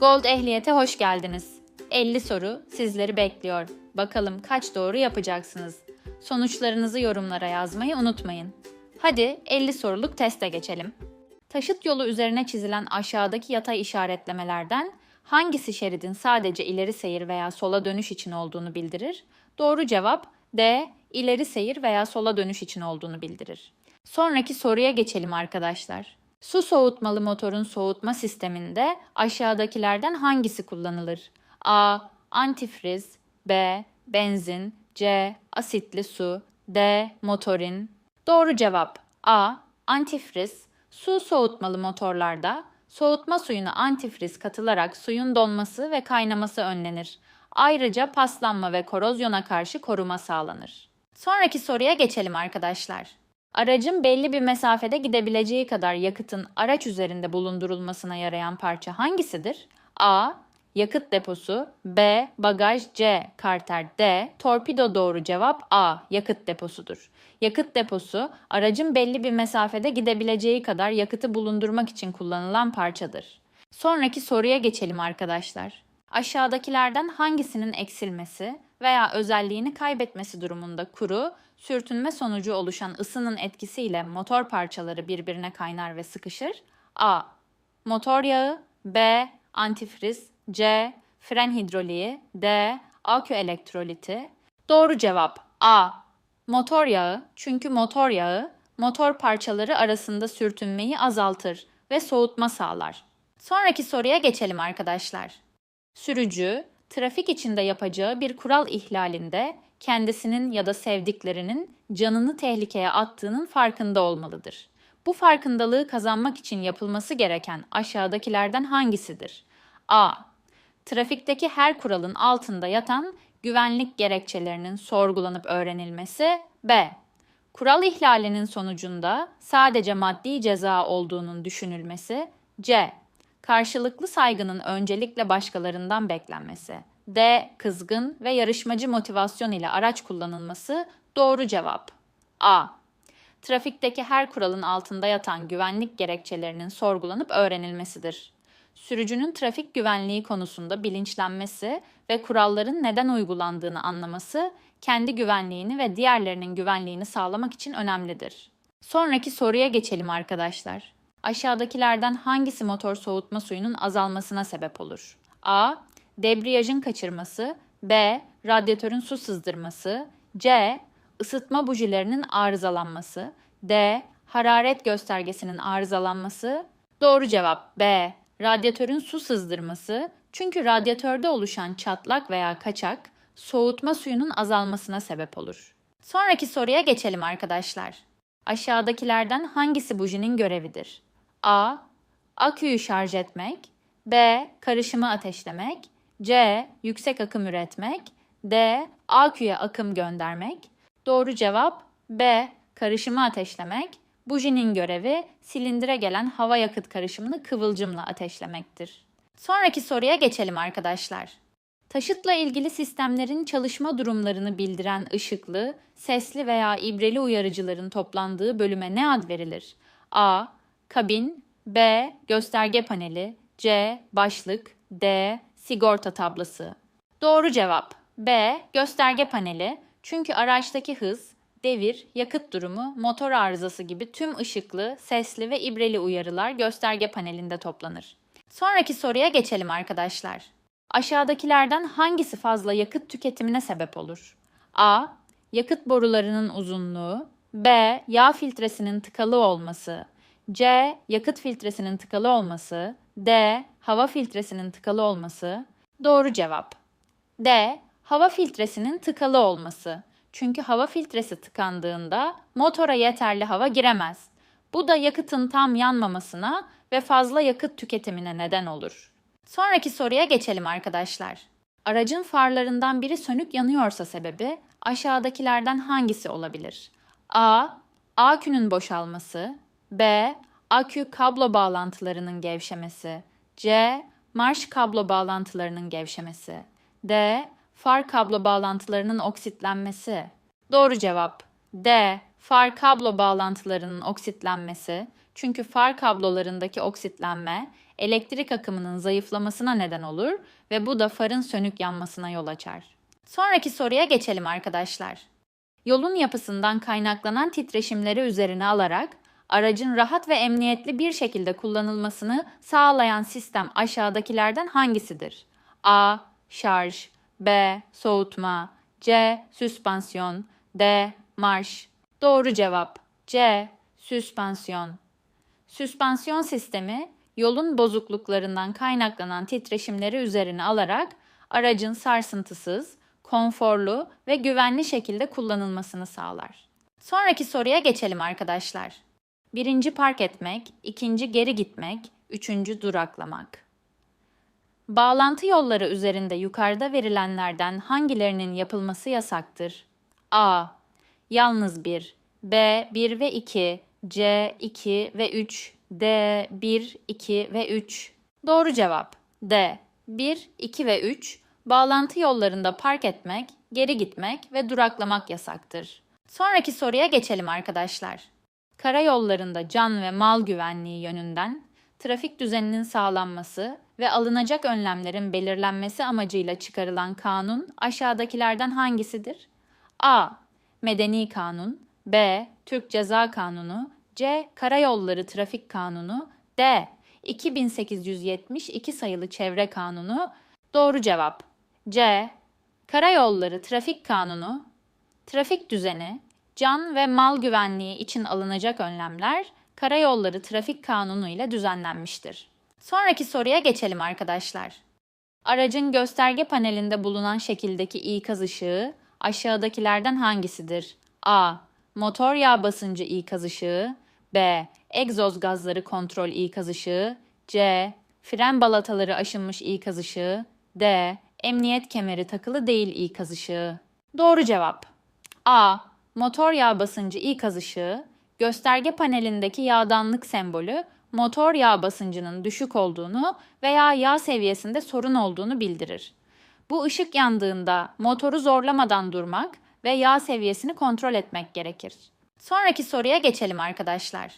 Gold Ehliyet'e hoş geldiniz. 50 soru sizleri bekliyor. Bakalım kaç doğru yapacaksınız? Sonuçlarınızı yorumlara yazmayı unutmayın. Hadi 50 soruluk teste geçelim. Taşıt yolu üzerine çizilen aşağıdaki yatay işaretlemelerden hangisi şeridin sadece ileri seyir veya sola dönüş için olduğunu bildirir? Doğru cevap D. ileri seyir veya sola dönüş için olduğunu bildirir. Sonraki soruya geçelim arkadaşlar. Su soğutmalı motorun soğutma sisteminde aşağıdakilerden hangisi kullanılır? A. Antifriz B. Benzin C. Asitli su D. Motorin Doğru cevap A. Antifriz Su soğutmalı motorlarda soğutma suyuna antifriz katılarak suyun donması ve kaynaması önlenir. Ayrıca paslanma ve korozyona karşı koruma sağlanır. Sonraki soruya geçelim arkadaşlar. Aracın belli bir mesafede gidebileceği kadar yakıtın araç üzerinde bulundurulmasına yarayan parça hangisidir? A. Yakıt deposu B. Bagaj C. Karter D. Torpido doğru cevap A. Yakıt deposudur. Yakıt deposu aracın belli bir mesafede gidebileceği kadar yakıtı bulundurmak için kullanılan parçadır. Sonraki soruya geçelim arkadaşlar. Aşağıdakilerden hangisinin eksilmesi veya özelliğini kaybetmesi durumunda kuru, sürtünme sonucu oluşan ısının etkisiyle motor parçaları birbirine kaynar ve sıkışır? A. Motor yağı B. Antifriz C. Fren hidroliği D. Akü elektroliti Doğru cevap A. Motor yağı çünkü motor yağı motor parçaları arasında sürtünmeyi azaltır ve soğutma sağlar. Sonraki soruya geçelim arkadaşlar. Sürücü, trafik içinde yapacağı bir kural ihlalinde kendisinin ya da sevdiklerinin canını tehlikeye attığının farkında olmalıdır. Bu farkındalığı kazanmak için yapılması gereken aşağıdakilerden hangisidir? A. Trafikteki her kuralın altında yatan güvenlik gerekçelerinin sorgulanıp öğrenilmesi. B. Kural ihlalinin sonucunda sadece maddi ceza olduğunun düşünülmesi. C. Karşılıklı saygının öncelikle başkalarından beklenmesi. D. Kızgın ve yarışmacı motivasyon ile araç kullanılması. Doğru cevap. A. Trafikteki her kuralın altında yatan güvenlik gerekçelerinin sorgulanıp öğrenilmesidir. Sürücünün trafik güvenliği konusunda bilinçlenmesi ve kuralların neden uygulandığını anlaması kendi güvenliğini ve diğerlerinin güvenliğini sağlamak için önemlidir. Sonraki soruya geçelim arkadaşlar. Aşağıdakilerden hangisi motor soğutma suyunun azalmasına sebep olur? A. Debriyajın kaçırması B. Radyatörün su sızdırması C. Isıtma bujilerinin arızalanması D. Hararet göstergesinin arızalanması Doğru cevap B. Radyatörün su sızdırması çünkü radyatörde oluşan çatlak veya kaçak soğutma suyunun azalmasına sebep olur. Sonraki soruya geçelim arkadaşlar. Aşağıdakilerden hangisi bujinin görevidir? A. Aküyü şarj etmek B. Karışımı ateşlemek C. Yüksek akım üretmek D. Aküye akım göndermek Doğru cevap B. Karışımı ateşlemek. Bujinin görevi silindire gelen hava yakıt karışımını kıvılcımla ateşlemektir. Sonraki soruya geçelim arkadaşlar. Taşıtla ilgili sistemlerin çalışma durumlarını bildiren ışıklı, sesli veya ibreli uyarıcıların toplandığı bölüme ne ad verilir? A. Kabin B. Gösterge paneli C. Başlık D. Sigorta tablası Doğru cevap B. Gösterge paneli çünkü araçtaki hız, devir, yakıt durumu, motor arızası gibi tüm ışıklı, sesli ve ibreli uyarılar gösterge panelinde toplanır. Sonraki soruya geçelim arkadaşlar. Aşağıdakilerden hangisi fazla yakıt tüketimine sebep olur? A. Yakıt borularının uzunluğu B. Yağ filtresinin tıkalı olması C. Yakıt filtresinin tıkalı olması D. Hava filtresinin tıkalı olması Doğru cevap D. Hava filtresinin tıkalı olması. Çünkü hava filtresi tıkandığında motora yeterli hava giremez. Bu da yakıtın tam yanmamasına ve fazla yakıt tüketimine neden olur. Sonraki soruya geçelim arkadaşlar. Aracın farlarından biri sönük yanıyorsa sebebi aşağıdakilerden hangisi olabilir? A. Akünün boşalması B. Akü kablo bağlantılarının gevşemesi C. Marş kablo bağlantılarının gevşemesi D far kablo bağlantılarının oksitlenmesi. Doğru cevap D. Far kablo bağlantılarının oksitlenmesi. Çünkü far kablolarındaki oksitlenme elektrik akımının zayıflamasına neden olur ve bu da farın sönük yanmasına yol açar. Sonraki soruya geçelim arkadaşlar. Yolun yapısından kaynaklanan titreşimleri üzerine alarak aracın rahat ve emniyetli bir şekilde kullanılmasını sağlayan sistem aşağıdakilerden hangisidir? A. Şarj B. Soğutma C. Süspansiyon D. Marş Doğru cevap C. Süspansiyon Süspansiyon sistemi yolun bozukluklarından kaynaklanan titreşimleri üzerine alarak aracın sarsıntısız, konforlu ve güvenli şekilde kullanılmasını sağlar. Sonraki soruya geçelim arkadaşlar. Birinci park etmek, ikinci geri gitmek, üçüncü duraklamak. Bağlantı yolları üzerinde yukarıda verilenlerden hangilerinin yapılması yasaktır? A. Yalnız 1, B 1 ve 2, C 2 ve 3, D 1, 2 ve 3. Doğru cevap D. 1, 2 ve 3 bağlantı yollarında park etmek, geri gitmek ve duraklamak yasaktır. Sonraki soruya geçelim arkadaşlar. Karayollarında can ve mal güvenliği yönünden trafik düzeninin sağlanması ve alınacak önlemlerin belirlenmesi amacıyla çıkarılan kanun aşağıdakilerden hangisidir? A. Medeni Kanun B. Türk Ceza Kanunu C. Karayolları Trafik Kanunu D. 2872 sayılı Çevre Kanunu Doğru cevap C. Karayolları Trafik Kanunu Trafik düzeni, can ve mal güvenliği için alınacak önlemler Karayolları Trafik Kanunu ile düzenlenmiştir. Sonraki soruya geçelim arkadaşlar. Aracın gösterge panelinde bulunan şekildeki ikaz ışığı aşağıdakilerden hangisidir? A. Motor yağ basıncı ikaz ışığı B. Egzoz gazları kontrol ikaz ışığı C. Fren balataları aşınmış ikaz ışığı D. Emniyet kemeri takılı değil ikaz ışığı. Doğru cevap. A. Motor yağ basıncı ikaz ışığı, gösterge panelindeki yağdanlık sembolü motor yağ basıncının düşük olduğunu veya yağ seviyesinde sorun olduğunu bildirir. Bu ışık yandığında motoru zorlamadan durmak ve yağ seviyesini kontrol etmek gerekir. Sonraki soruya geçelim arkadaşlar.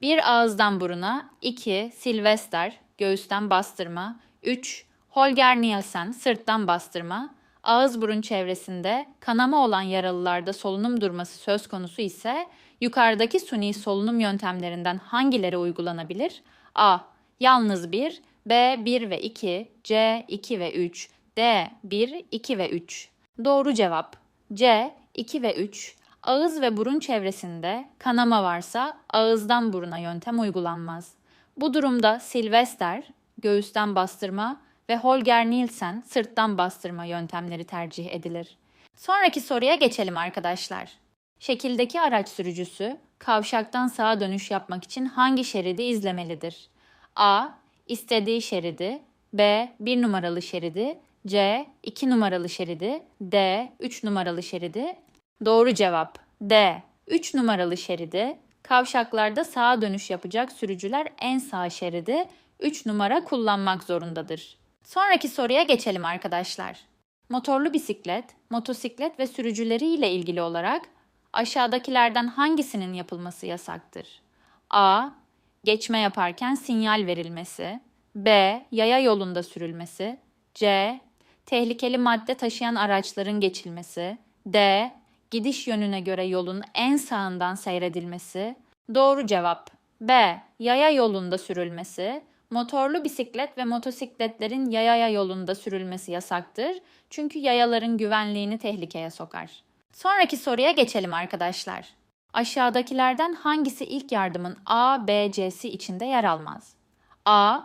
Bir ağızdan buruna, 2. Silvester, göğüsten bastırma, 3. Holger Nielsen, sırttan bastırma, ağız burun çevresinde kanama olan yaralılarda solunum durması söz konusu ise yukarıdaki suni solunum yöntemlerinden hangileri uygulanabilir? A. Yalnız 1, B 1 ve 2, C 2 ve 3, D 1, 2 ve 3. Doğru cevap C 2 ve 3. Ağız ve burun çevresinde kanama varsa ağızdan buruna yöntem uygulanmaz. Bu durumda Sylvester, göğüsten bastırma ve Holger Nielsen, sırttan bastırma yöntemleri tercih edilir. Sonraki soruya geçelim arkadaşlar. Şekildeki araç sürücüsü kavşaktan sağa dönüş yapmak için hangi şeridi izlemelidir? A. istediği şeridi B. 1 numaralı şeridi C. 2 numaralı şeridi D. 3 numaralı şeridi Doğru cevap D. 3 numaralı şeridi. Kavşaklarda sağa dönüş yapacak sürücüler en sağ şeridi 3 numara kullanmak zorundadır. Sonraki soruya geçelim arkadaşlar. Motorlu bisiklet, motosiklet ve sürücüleri ile ilgili olarak aşağıdakilerden hangisinin yapılması yasaktır? A. Geçme yaparken sinyal verilmesi. B. Yaya yolunda sürülmesi. C. Tehlikeli madde taşıyan araçların geçilmesi. D. Gidiş yönüne göre yolun en sağından seyredilmesi. Doğru cevap B. Yaya yolunda sürülmesi. Motorlu bisiklet ve motosikletlerin yaya yolunda sürülmesi yasaktır. Çünkü yayaların güvenliğini tehlikeye sokar. Sonraki soruya geçelim arkadaşlar. Aşağıdakilerden hangisi ilk yardımın A, B, C'si içinde yer almaz? A.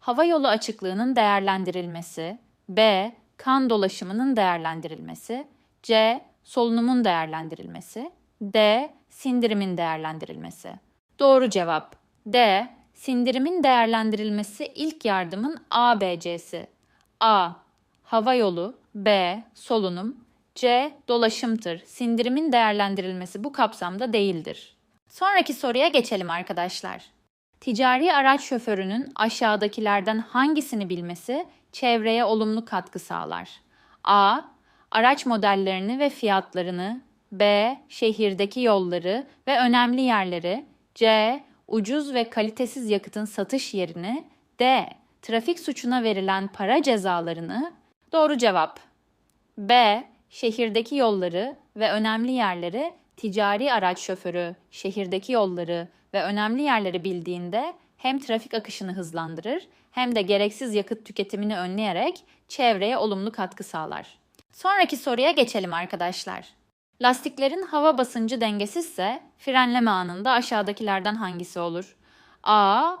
Hava yolu açıklığının değerlendirilmesi. B. Kan dolaşımının değerlendirilmesi. C. Solunumun değerlendirilmesi. D. Sindirimin değerlendirilmesi. Doğru cevap D. Sindirimin değerlendirilmesi ilk yardımın ABC'si. A. Hava yolu B. Solunum C. Dolaşımtır. Sindirimin değerlendirilmesi bu kapsamda değildir. Sonraki soruya geçelim arkadaşlar. Ticari araç şoförünün aşağıdakilerden hangisini bilmesi çevreye olumlu katkı sağlar? A. Araç modellerini ve fiyatlarını B. Şehirdeki yolları ve önemli yerleri C ucuz ve kalitesiz yakıtın satış yerini, D. Trafik suçuna verilen para cezalarını Doğru cevap. B. Şehirdeki yolları ve önemli yerleri ticari araç şoförü şehirdeki yolları ve önemli yerleri bildiğinde hem trafik akışını hızlandırır hem de gereksiz yakıt tüketimini önleyerek çevreye olumlu katkı sağlar. Sonraki soruya geçelim arkadaşlar. Lastiklerin hava basıncı dengesizse frenleme anında aşağıdakilerden hangisi olur? A.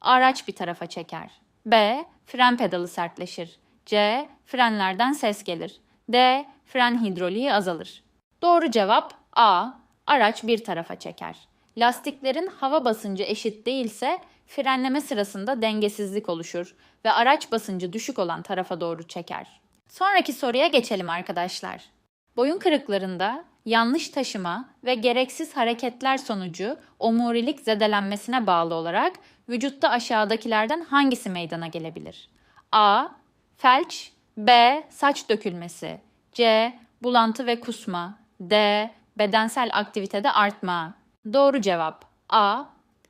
Araç bir tarafa çeker. B. Fren pedalı sertleşir. C. Frenlerden ses gelir. D. Fren hidroliği azalır. Doğru cevap A. Araç bir tarafa çeker. Lastiklerin hava basıncı eşit değilse frenleme sırasında dengesizlik oluşur ve araç basıncı düşük olan tarafa doğru çeker. Sonraki soruya geçelim arkadaşlar. Boyun kırıklarında yanlış taşıma ve gereksiz hareketler sonucu omurilik zedelenmesine bağlı olarak vücutta aşağıdakilerden hangisi meydana gelebilir? A. Felç B. Saç dökülmesi C. Bulantı ve kusma D. Bedensel aktivitede artma Doğru cevap A.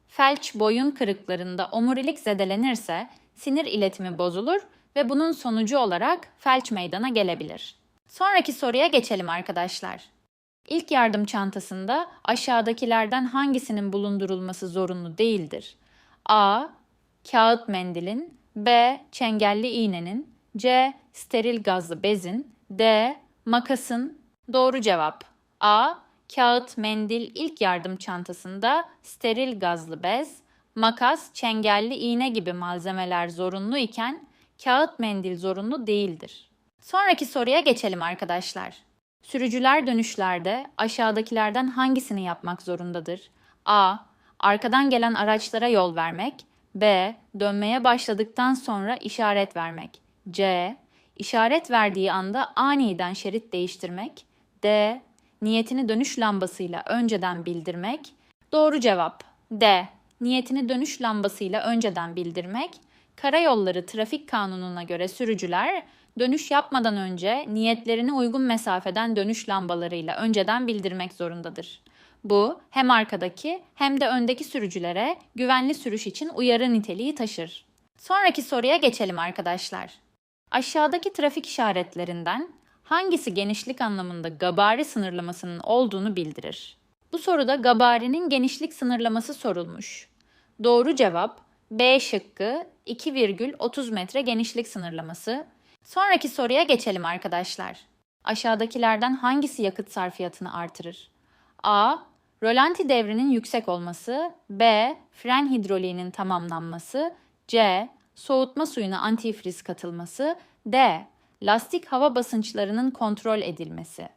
Felç boyun kırıklarında omurilik zedelenirse sinir iletimi bozulur ve bunun sonucu olarak felç meydana gelebilir. Sonraki soruya geçelim arkadaşlar. İlk yardım çantasında aşağıdakilerden hangisinin bulundurulması zorunlu değildir? A. Kağıt mendilin B. Çengelli iğnenin C. Steril gazlı bezin D. Makasın Doğru cevap A. Kağıt, mendil, ilk yardım çantasında steril gazlı bez, makas, çengelli iğne gibi malzemeler zorunlu iken kağıt mendil zorunlu değildir. Sonraki soruya geçelim arkadaşlar. Sürücüler dönüşlerde aşağıdakilerden hangisini yapmak zorundadır? A. Arkadan gelen araçlara yol vermek. B. Dönmeye başladıktan sonra işaret vermek. C. İşaret verdiği anda aniden şerit değiştirmek. D. Niyetini dönüş lambasıyla önceden bildirmek. Doğru cevap D. Niyetini dönüş lambasıyla önceden bildirmek. Karayolları Trafik Kanunu'na göre sürücüler dönüş yapmadan önce niyetlerini uygun mesafeden dönüş lambalarıyla önceden bildirmek zorundadır. Bu hem arkadaki hem de öndeki sürücülere güvenli sürüş için uyarı niteliği taşır. Sonraki soruya geçelim arkadaşlar. Aşağıdaki trafik işaretlerinden hangisi genişlik anlamında gabari sınırlamasının olduğunu bildirir? Bu soruda gabarinin genişlik sınırlaması sorulmuş. Doğru cevap B şıkkı 2,30 metre genişlik sınırlaması. Sonraki soruya geçelim arkadaşlar. Aşağıdakilerden hangisi yakıt sarfiyatını artırır? A. Rölanti devrinin yüksek olması. B. Fren hidroliğinin tamamlanması. C. Soğutma suyuna antifriz katılması. D. Lastik hava basınçlarının kontrol edilmesi.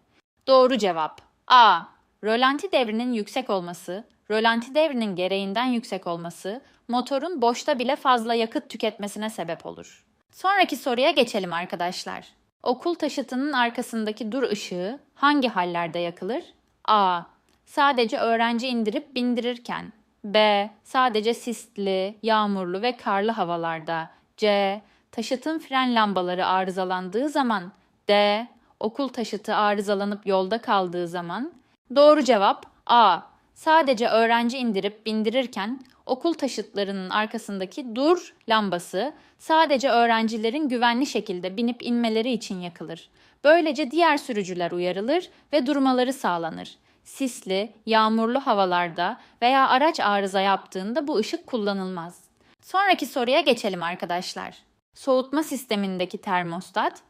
Doğru cevap A. Rölanti devrinin yüksek olması, rölanti devrinin gereğinden yüksek olması, motorun boşta bile fazla yakıt tüketmesine sebep olur. Sonraki soruya geçelim arkadaşlar. Okul taşıtının arkasındaki dur ışığı hangi hallerde yakılır? A. Sadece öğrenci indirip bindirirken. B. Sadece sisli, yağmurlu ve karlı havalarda. C. Taşıtın fren lambaları arızalandığı zaman. D. Okul taşıtı arızalanıp yolda kaldığı zaman. Doğru cevap A. Sadece öğrenci indirip bindirirken okul taşıtlarının arkasındaki dur lambası sadece öğrencilerin güvenli şekilde binip inmeleri için yakılır. Böylece diğer sürücüler uyarılır ve durmaları sağlanır. Sisli, yağmurlu havalarda veya araç arıza yaptığında bu ışık kullanılmaz. Sonraki soruya geçelim arkadaşlar. Soğutma sistemindeki termostat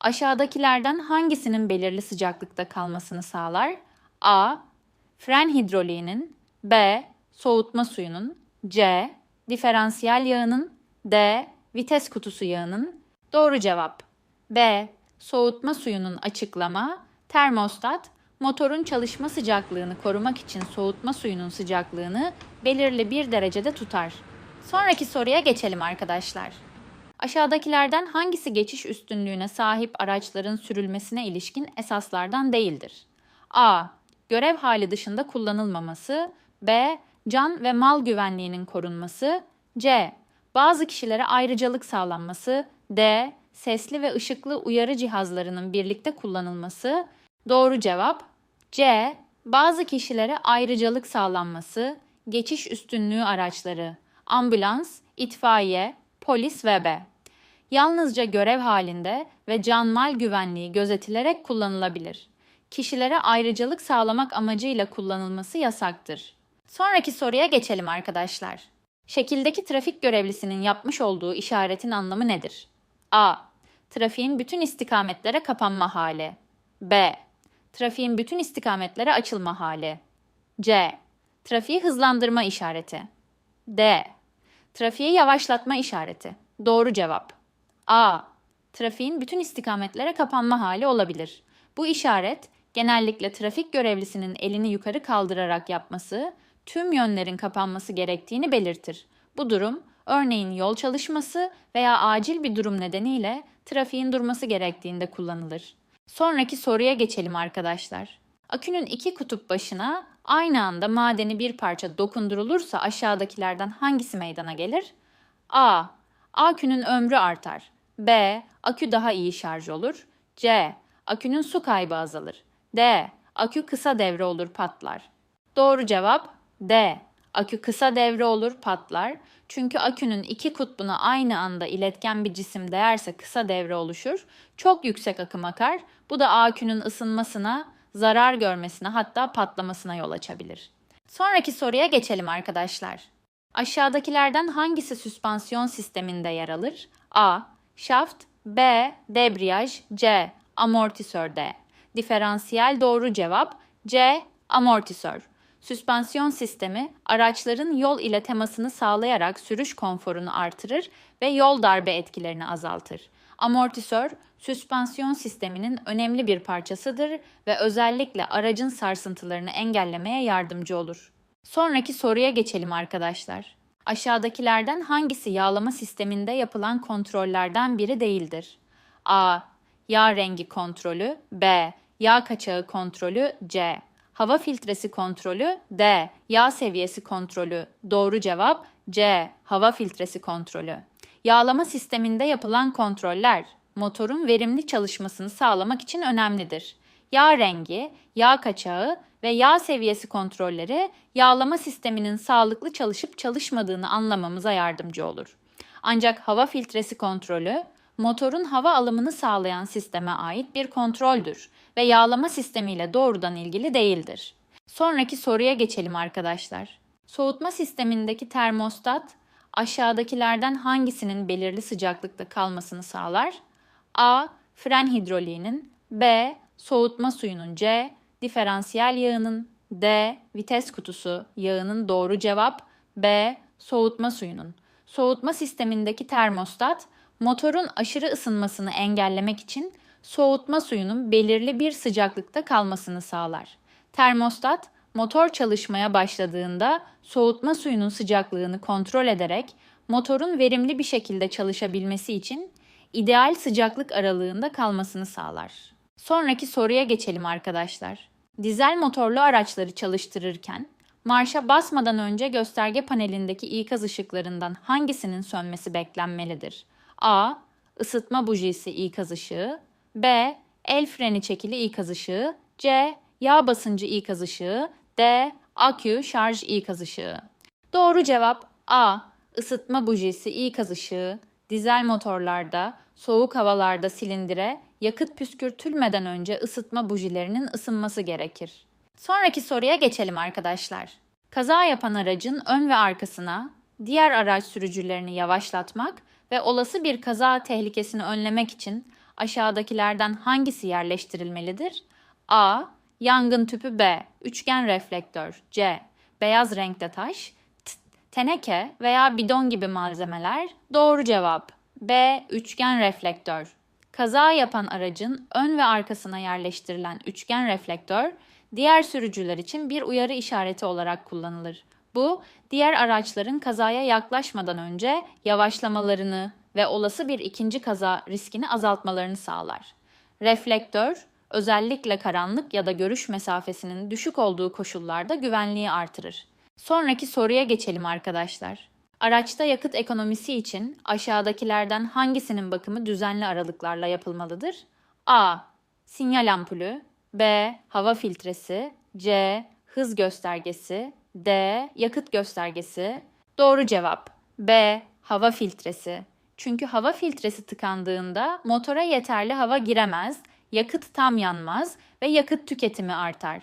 aşağıdakilerden hangisinin belirli sıcaklıkta kalmasını sağlar? A. Fren hidroliğinin B. Soğutma suyunun C. Diferansiyel yağının D. Vites kutusu yağının Doğru cevap B. Soğutma suyunun açıklama Termostat motorun çalışma sıcaklığını korumak için soğutma suyunun sıcaklığını belirli bir derecede tutar. Sonraki soruya geçelim arkadaşlar. Aşağıdakilerden hangisi geçiş üstünlüğüne sahip araçların sürülmesine ilişkin esaslardan değildir? A. Görev hali dışında kullanılmaması. B. Can ve mal güvenliğinin korunması. C. Bazı kişilere ayrıcalık sağlanması. D. Sesli ve ışıklı uyarı cihazlarının birlikte kullanılması. Doğru cevap C. Bazı kişilere ayrıcalık sağlanması, geçiş üstünlüğü araçları, ambulans, itfaiye, polis ve B. Yalnızca görev halinde ve can mal güvenliği gözetilerek kullanılabilir. Kişilere ayrıcalık sağlamak amacıyla kullanılması yasaktır. Sonraki soruya geçelim arkadaşlar. Şekildeki trafik görevlisinin yapmış olduğu işaretin anlamı nedir? A. Trafiğin bütün istikametlere kapanma hali. B. Trafiğin bütün istikametlere açılma hali. C. Trafiği hızlandırma işareti. D. Trafiği yavaşlatma işareti. Doğru cevap. A. Trafiğin bütün istikametlere kapanma hali olabilir. Bu işaret genellikle trafik görevlisinin elini yukarı kaldırarak yapması, tüm yönlerin kapanması gerektiğini belirtir. Bu durum örneğin yol çalışması veya acil bir durum nedeniyle trafiğin durması gerektiğinde kullanılır. Sonraki soruya geçelim arkadaşlar. Akünün iki kutup başına aynı anda madeni bir parça dokundurulursa aşağıdakilerden hangisi meydana gelir? A. Akünün ömrü artar. B. Akü daha iyi şarj olur. C. Akünün su kaybı azalır. D. Akü kısa devre olur patlar. Doğru cevap D. Akü kısa devre olur patlar. Çünkü akünün iki kutbuna aynı anda iletken bir cisim değerse kısa devre oluşur. Çok yüksek akım akar. Bu da akünün ısınmasına, zarar görmesine hatta patlamasına yol açabilir. Sonraki soruya geçelim arkadaşlar. Aşağıdakilerden hangisi süspansiyon sisteminde yer alır? A. Şaft B. Debriyaj C. Amortisör D. Diferansiyel doğru cevap C. Amortisör. Süspansiyon sistemi araçların yol ile temasını sağlayarak sürüş konforunu artırır ve yol darbe etkilerini azaltır. Amortisör, süspansiyon sisteminin önemli bir parçasıdır ve özellikle aracın sarsıntılarını engellemeye yardımcı olur. Sonraki soruya geçelim arkadaşlar. Aşağıdakilerden hangisi yağlama sisteminde yapılan kontrollerden biri değildir? A. Yağ rengi kontrolü B. Yağ kaçağı kontrolü C. Hava filtresi kontrolü D. Yağ seviyesi kontrolü. Doğru cevap C. Hava filtresi kontrolü. Yağlama sisteminde yapılan kontroller motorun verimli çalışmasını sağlamak için önemlidir. Yağ rengi, yağ kaçağı ve yağ seviyesi kontrolleri yağlama sisteminin sağlıklı çalışıp çalışmadığını anlamamıza yardımcı olur. Ancak hava filtresi kontrolü motorun hava alımını sağlayan sisteme ait bir kontroldür ve yağlama sistemiyle doğrudan ilgili değildir. Sonraki soruya geçelim arkadaşlar. Soğutma sistemindeki termostat aşağıdakilerden hangisinin belirli sıcaklıkta kalmasını sağlar? A. Fren hidroliğinin B. Soğutma suyunun C. Diferansiyel yağının D. Vites kutusu yağının doğru cevap B. Soğutma suyunun. Soğutma sistemindeki termostat motorun aşırı ısınmasını engellemek için soğutma suyunun belirli bir sıcaklıkta kalmasını sağlar. Termostat motor çalışmaya başladığında soğutma suyunun sıcaklığını kontrol ederek motorun verimli bir şekilde çalışabilmesi için ideal sıcaklık aralığında kalmasını sağlar. Sonraki soruya geçelim arkadaşlar. Dizel motorlu araçları çalıştırırken marşa basmadan önce gösterge panelindeki ikaz ışıklarından hangisinin sönmesi beklenmelidir? A. Isıtma bujisi ikaz ışığı B. El freni çekili ikaz ışığı C. Yağ basıncı ikaz ışığı D. Akü şarj ikaz ışığı Doğru cevap A. Isıtma bujisi ikaz ışığı dizel motorlarda, soğuk havalarda silindire yakıt püskürtülmeden önce ısıtma bujilerinin ısınması gerekir. Sonraki soruya geçelim arkadaşlar. Kaza yapan aracın ön ve arkasına diğer araç sürücülerini yavaşlatmak ve olası bir kaza tehlikesini önlemek için aşağıdakilerden hangisi yerleştirilmelidir? A. Yangın tüpü B. Üçgen reflektör C. Beyaz renkte taş Teneke veya bidon gibi malzemeler doğru cevap. B. Üçgen reflektör. Kaza yapan aracın ön ve arkasına yerleştirilen üçgen reflektör diğer sürücüler için bir uyarı işareti olarak kullanılır. Bu, diğer araçların kazaya yaklaşmadan önce yavaşlamalarını ve olası bir ikinci kaza riskini azaltmalarını sağlar. Reflektör, özellikle karanlık ya da görüş mesafesinin düşük olduğu koşullarda güvenliği artırır. Sonraki soruya geçelim arkadaşlar. Araçta yakıt ekonomisi için aşağıdakilerden hangisinin bakımı düzenli aralıklarla yapılmalıdır? A. Sinyal ampulü B. Hava filtresi C. Hız göstergesi D. Yakıt göstergesi Doğru cevap B. Hava filtresi Çünkü hava filtresi tıkandığında motora yeterli hava giremez, yakıt tam yanmaz ve yakıt tüketimi artar.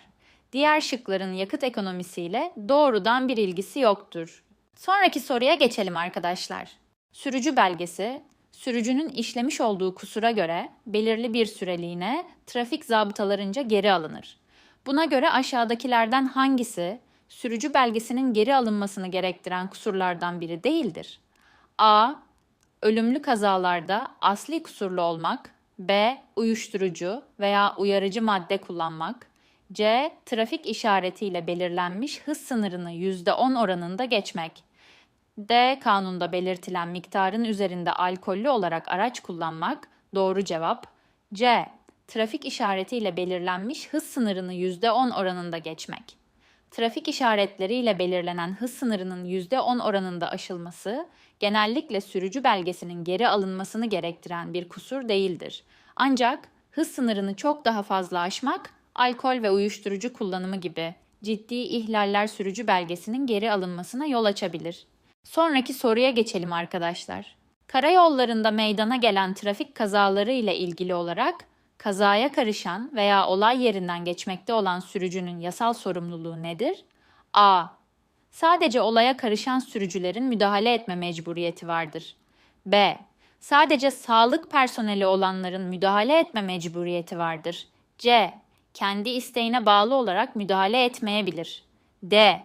Diğer şıkların yakıt ekonomisiyle doğrudan bir ilgisi yoktur. Sonraki soruya geçelim arkadaşlar. Sürücü belgesi, sürücünün işlemiş olduğu kusura göre belirli bir süreliğine trafik zabıtalarınca geri alınır. Buna göre aşağıdakilerden hangisi sürücü belgesinin geri alınmasını gerektiren kusurlardan biri değildir? A. Ölümlü kazalarda asli kusurlu olmak. B. Uyuşturucu veya uyarıcı madde kullanmak. C. Trafik işaretiyle belirlenmiş hız sınırını %10 oranında geçmek. D. Kanunda belirtilen miktarın üzerinde alkollü olarak araç kullanmak. Doğru cevap. C. Trafik işaretiyle belirlenmiş hız sınırını %10 oranında geçmek. Trafik işaretleriyle belirlenen hız sınırının %10 oranında aşılması, genellikle sürücü belgesinin geri alınmasını gerektiren bir kusur değildir. Ancak hız sınırını çok daha fazla aşmak, alkol ve uyuşturucu kullanımı gibi ciddi ihlaller sürücü belgesinin geri alınmasına yol açabilir. Sonraki soruya geçelim arkadaşlar. Karayollarında meydana gelen trafik kazaları ile ilgili olarak kazaya karışan veya olay yerinden geçmekte olan sürücünün yasal sorumluluğu nedir? A. Sadece olaya karışan sürücülerin müdahale etme mecburiyeti vardır. B. Sadece sağlık personeli olanların müdahale etme mecburiyeti vardır. C. Kendi isteğine bağlı olarak müdahale etmeyebilir. D.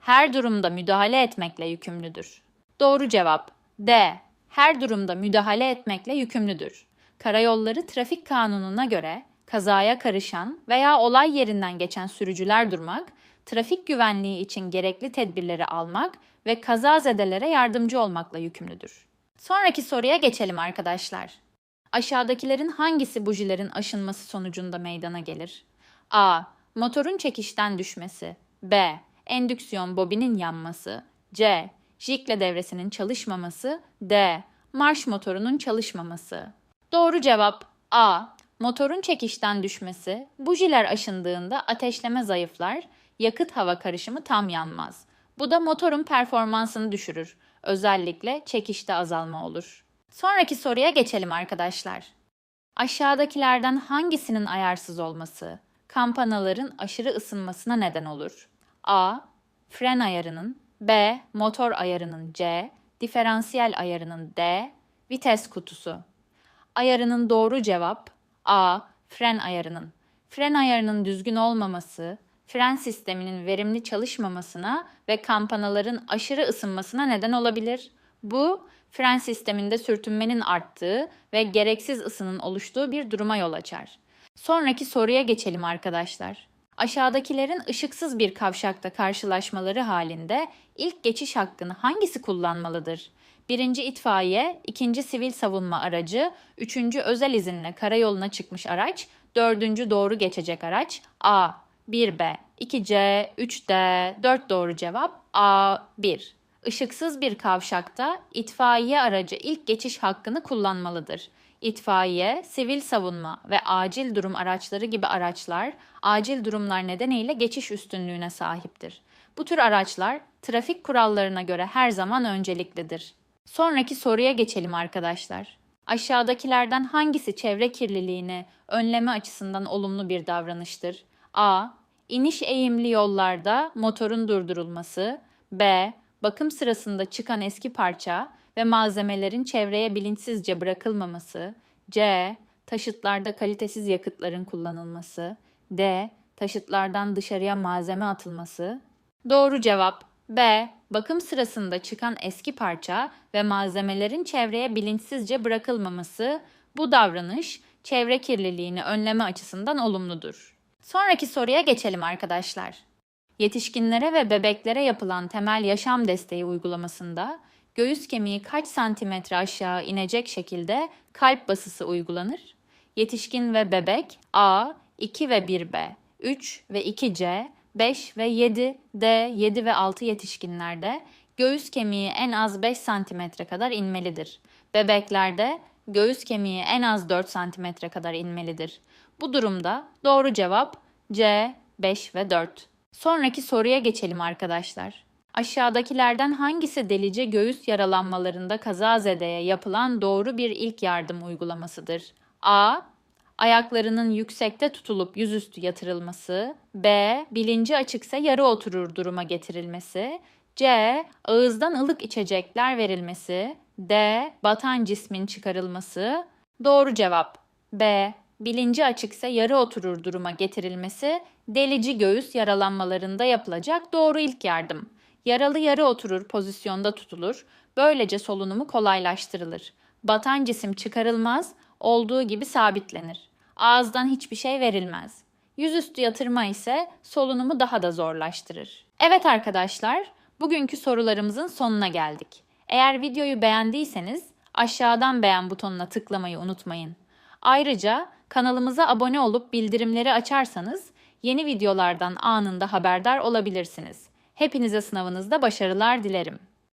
Her durumda müdahale etmekle yükümlüdür. Doğru cevap D. Her durumda müdahale etmekle yükümlüdür. Karayolları Trafik Kanunu'na göre kazaya karışan veya olay yerinden geçen sürücüler durmak, trafik güvenliği için gerekli tedbirleri almak ve kazazedelere yardımcı olmakla yükümlüdür. Sonraki soruya geçelim arkadaşlar. Aşağıdakilerin hangisi bujilerin aşınması sonucunda meydana gelir? A. Motorun çekişten düşmesi. B. Endüksiyon bobinin yanması. C. Jikle devresinin çalışmaması. D. Marş motorunun çalışmaması. Doğru cevap A. Motorun çekişten düşmesi, bujiler aşındığında ateşleme zayıflar, yakıt hava karışımı tam yanmaz. Bu da motorun performansını düşürür. Özellikle çekişte azalma olur. Sonraki soruya geçelim arkadaşlar. Aşağıdakilerden hangisinin ayarsız olması kampanaların aşırı ısınmasına neden olur? A. Fren ayarının B. Motor ayarının C. Diferansiyel ayarının D. Vites kutusu. Ayarının doğru cevap A. Fren ayarının. Fren ayarının düzgün olmaması, fren sisteminin verimli çalışmamasına ve kampanaların aşırı ısınmasına neden olabilir. Bu, fren sisteminde sürtünmenin arttığı ve gereksiz ısının oluştuğu bir duruma yol açar. Sonraki soruya geçelim arkadaşlar. Aşağıdakilerin ışıksız bir kavşakta karşılaşmaları halinde ilk geçiş hakkını hangisi kullanmalıdır? Birinci itfaiye, ikinci sivil savunma aracı, üçüncü özel izinle karayoluna çıkmış araç, dördüncü doğru geçecek araç A. 1B, 2C, 3D, 4 doğru cevap A. 1. Işıksız bir kavşakta itfaiye aracı ilk geçiş hakkını kullanmalıdır. İtfaiye, sivil savunma ve acil durum araçları gibi araçlar acil durumlar nedeniyle geçiş üstünlüğüne sahiptir. Bu tür araçlar trafik kurallarına göre her zaman önceliklidir. Sonraki soruya geçelim arkadaşlar. Aşağıdakilerden hangisi çevre kirliliğini önleme açısından olumlu bir davranıştır? A. İniş eğimli yollarda motorun durdurulması. B. Bakım sırasında çıkan eski parça ve malzemelerin çevreye bilinçsizce bırakılmaması. C. Taşıtlarda kalitesiz yakıtların kullanılması. D. Taşıtlardan dışarıya malzeme atılması. Doğru cevap B. Bakım sırasında çıkan eski parça ve malzemelerin çevreye bilinçsizce bırakılmaması. Bu davranış çevre kirliliğini önleme açısından olumludur. Sonraki soruya geçelim arkadaşlar. Yetişkinlere ve bebeklere yapılan temel yaşam desteği uygulamasında göğüs kemiği kaç santimetre aşağı inecek şekilde kalp basısı uygulanır? Yetişkin ve bebek A 2 ve 1B, 3 ve 2C, 5 ve 7 D, 7 ve 6 yetişkinlerde göğüs kemiği en az 5 cm kadar inmelidir. Bebeklerde göğüs kemiği en az 4 cm kadar inmelidir. Bu durumda doğru cevap C, 5 ve 4. Sonraki soruya geçelim arkadaşlar. Aşağıdakilerden hangisi delice göğüs yaralanmalarında kazazedeye yapılan doğru bir ilk yardım uygulamasıdır? A. Ayaklarının yüksekte tutulup yüzüstü yatırılması. B. Bilinci açıksa yarı oturur duruma getirilmesi. C. Ağızdan ılık içecekler verilmesi. D. Batan cismin çıkarılması. Doğru cevap. B. Bilinci açıksa yarı oturur duruma getirilmesi, delici göğüs yaralanmalarında yapılacak doğru ilk yardım. Yaralı yarı oturur pozisyonda tutulur, böylece solunumu kolaylaştırılır. Batan cisim çıkarılmaz, olduğu gibi sabitlenir. Ağızdan hiçbir şey verilmez. Yüzüstü yatırma ise solunumu daha da zorlaştırır. Evet arkadaşlar, bugünkü sorularımızın sonuna geldik. Eğer videoyu beğendiyseniz aşağıdan beğen butonuna tıklamayı unutmayın. Ayrıca kanalımıza abone olup bildirimleri açarsanız yeni videolardan anında haberdar olabilirsiniz. Hepinize sınavınızda başarılar dilerim.